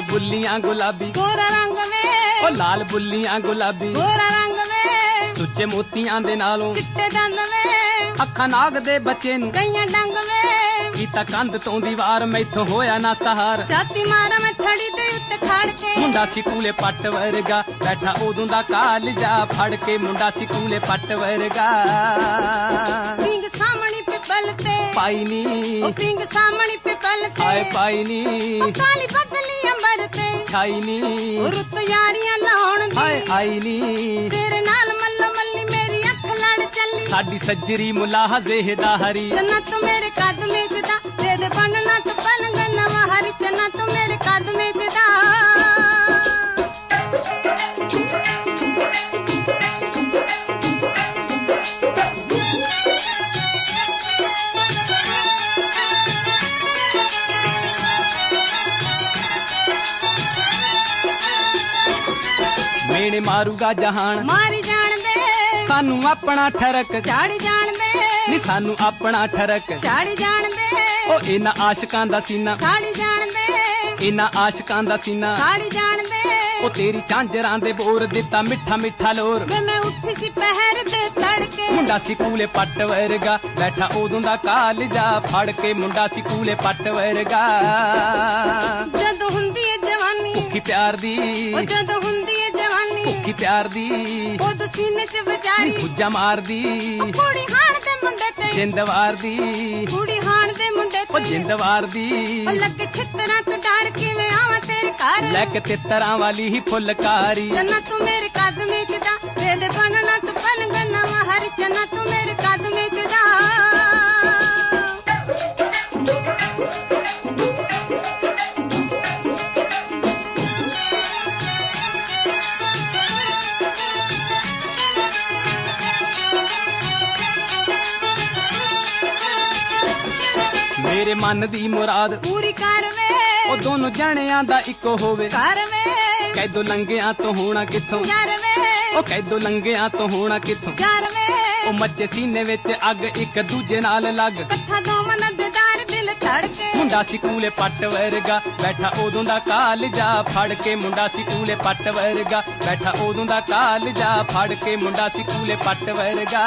ਲਾਲ ਬੁੱਲੀਆਂ ਗੁਲਾਬੀ। ਗੋਰਾ ਰੰਗ ਵੇ। ਉਹ ਲਾਲ ਬੁੱਲੀਆਂ ਗੁਲਾਬੀ। ਗੋਰਾ ਰੰਗ ਵੇ। ਸੁੱਚੇ ਮੋਤੀਆਂ ਦੇ ਨਾਲੋਂ। ਚਿੱਟੇ ਦੰਦ ਵੇ। ਅੱਖਾਂ ਨਾਗ ਦੇ ਬੱਚੇ ਨੂੰ। ਕਈਆਂ ਡੰਗ ਵੇ। ਕੀਤਾ ਕੰਧ ਤੋਂ ਦੀਵਾਰ ਮੈਥੋਂ ਹੋਇਆ ਨਾ ਸਹਾਰ। ਛਾਤੀ ਮਾਰਾਂ ਮੈਂ ਥੜੀ ਦੇ ਉੱਤੇ ਖੜ ਕੇ। ਮੁੰਡਾ ਸੀ ਕੂਲੇ ਪੱਟ ਵਰਗਾ ਬੈਠਾ ਉਦੋਂ ਦਾ ਕਾਲਜਾ ਫੜ ਕੇ। ਮੁੰਡਾ ਸੀ ਕੂਲੇ ਪੱਟ ਵਰਗਾ। ਪਿੰਗ ਸਾਹਮਣੀ ਪਿਪਲ ਤੇ। ਪਾਈ ਨੀ। ਉਹ ਪਿੰਗ ਸਾਹਮਣੀ ਪਿਪਲ ਤੇ। ਪਾਈ ਨੀ। ਕਾਲੀ ਬੱਦਲੀ ਅੰਬਰ ਤੇ ਛਾਈ ਨੀ। ਰੁੱਤ ਯਾਰੀਆਂ ਲਾਉਣ ਹਾਏ ਦੀ ਆਈ ਨੀ। ਤੇਰੇ ਨਾਲ ਮੱਲੋ ਮੱਲੀ ਮੇਰੀ ਅੱਖ ਲੜ ਚੱਲੀ। ਸਾਡੀ ਸੱਜਰੀ ਮੁਲਾਹਜ਼ੇ ਦਾ ਹਰੀ ਜੰਨਤ ਮੇਰੇ ਕਦਮੇ ਚ ਦਾ ਦੇ ਦੇ ਬਣਨਾ ਤੂੰ ਪਲੰਗ ਨਵਾਂ ਹਰੀ। ਜੰਨਤ ਮੇਰੇ ਕਦਮੇ ਚ ਦਾ ਮੇਣੇ ਮਾਰੂਗਾ ਜਹਾਨ। ਮਾਰੀ ਜਾਣਦੇ ਸਾਨੂੰ ਆਪਣਾ ਠਰਕ। ਝਾੜੀ ਜਾਣਦੇ ਨੀ ਸਾਨੂੰ ਆਪਣਾ ਠਰਕ। ਝਾੜੀ ਜਾਣਦੇ ਉਹ ਇਹਨਾਂ ਆਸ਼ਿਕਾਂ ਦਾ ਸੀਨਾ। ਸਾੜੀ ਜਾਣਦੇ ਇਹਨਾਂ ਆਸ਼ਿਕਾਂ ਦਾ ਸੀਨਾ। ਸਾੜੀ ਜਾਣਦੇ ਉਹ ਤੇਰੀ ਝਾਂਜਰਾਂ ਦੇ ਬੋਰ ਦਿੱਤਾ ਮਿੱਠਾ ਮਿੱਠਾ ਲੋਰ। ਵੇ ਮੈਂ ਉੱਠੀ ਸੀ ਪਹਿਰ ਦੇ ਤੜਕੇ। ਮੁੰਡਾ ਸੀ ਕੂਲੇ ਪੱਟ ਵਰਗਾ। ਬੈਠਾ ਉਦੋਂ ਦਾ ਕਾਲਜਾ ਫੜ ਕੇ ਮੁੰਡਾ ਸੀ ਕੂਲੇ ਪੱਟ ਵਰਗਾ। ਜਦੋਂ ਹੁੰਦੀ ਏ ਜਵਾਨੀ। ਭੁੱਖੀ ਪਿਆਰ ਦੀ। ਉਹ ਜਦੋਂ ਭੁੱਖੀ ਪਿਆਰ ਦੀ। ਉਦੋਂ ਸੀਨੇ ਚ ਵਿਚਾਰੀ। ਗੁੱਜਾ ਮਾਰਦੀ। ਕੁੜੀ ਹਾਣ ਦੇ ਮੁੰਡੇ ਤੇ। ਜਿੰਦਵਾਰ ਦੀ। ਕੁੜੀ ਹਾਣ ਦੇ ਮੁੰਡੇ ਉਹ ਤੇ। ਜਿੰਦਵਾਰ ਦੀ। ਲੱਗੇ ਛਿੱਤਰਾਂ ਤੋਂ ਡਰ ਕਿਵੇਂ ਆਵਾਂ ਤੇਰੇ ਘਰ? ਲੈ ਕੇ ਤਿੱਤਰਾਂ ਵਾਲੀ ਹੀ ਫੁੱਲਕਾਰੀ। ਜੰਨਾ ਤੂੰ ਮੇਰੇ ਮੇਰੇ ਮਨ ਦੀ ਮੁਰਾਦ। ਪੂਰੀ ਕਰ ਵੇ। ਉਹ ਦੋਨੋਂ ਜਣਿਆਂ ਦਾ ਇੱਕੋ ਹੋਵੇ। ਕਰ ਵੇ। ਕੈਦੋ ਲੰਗਿਆਂ ਤੋਂ ਹੋਣਾ ਕਿੱਥੋਂ? ਯਾਰ ਵੇ। ਉਹ ਕੈਦੋ ਲੰਗਿਆਂ ਤੋਂ ਹੋਣਾ ਕਿੱਥੋਂ? ਯਾਰ ਵੇ। ਉਹ ਮੱਚੇ ਸੀਨੇ ਵਿੱਚ ਅੱਗ ਇੱਕ ਦੂਜੇ ਨਾਲ ਲੱਗ। ਕੱਠਾ ਦੋ ਮਨਦਦਾਰ ਦਿਲ ਧੜਕੇ। ਮੁੰਡਾ ਸੀ ਕੂਲੇ ਪੱਟ ਵਰਗਾ ਬੈਠਾ ਉਦੋਂ ਦਾ ਕਾਲਜਾ ਫੜ ਕੇ। ਮੁੰਡਾ ਸੀ ਕੂਲੇ ਪੱਟ ਵਰਗਾ ਬੈਠਾ ਉਦੋਂ ਦਾ ਕਾਲਜਾ ਫੜ ਕੇ। ਮੁੰਡਾ ਸੀ ਕੂਲੇ ਪੱਟ ਵਰਗਾ।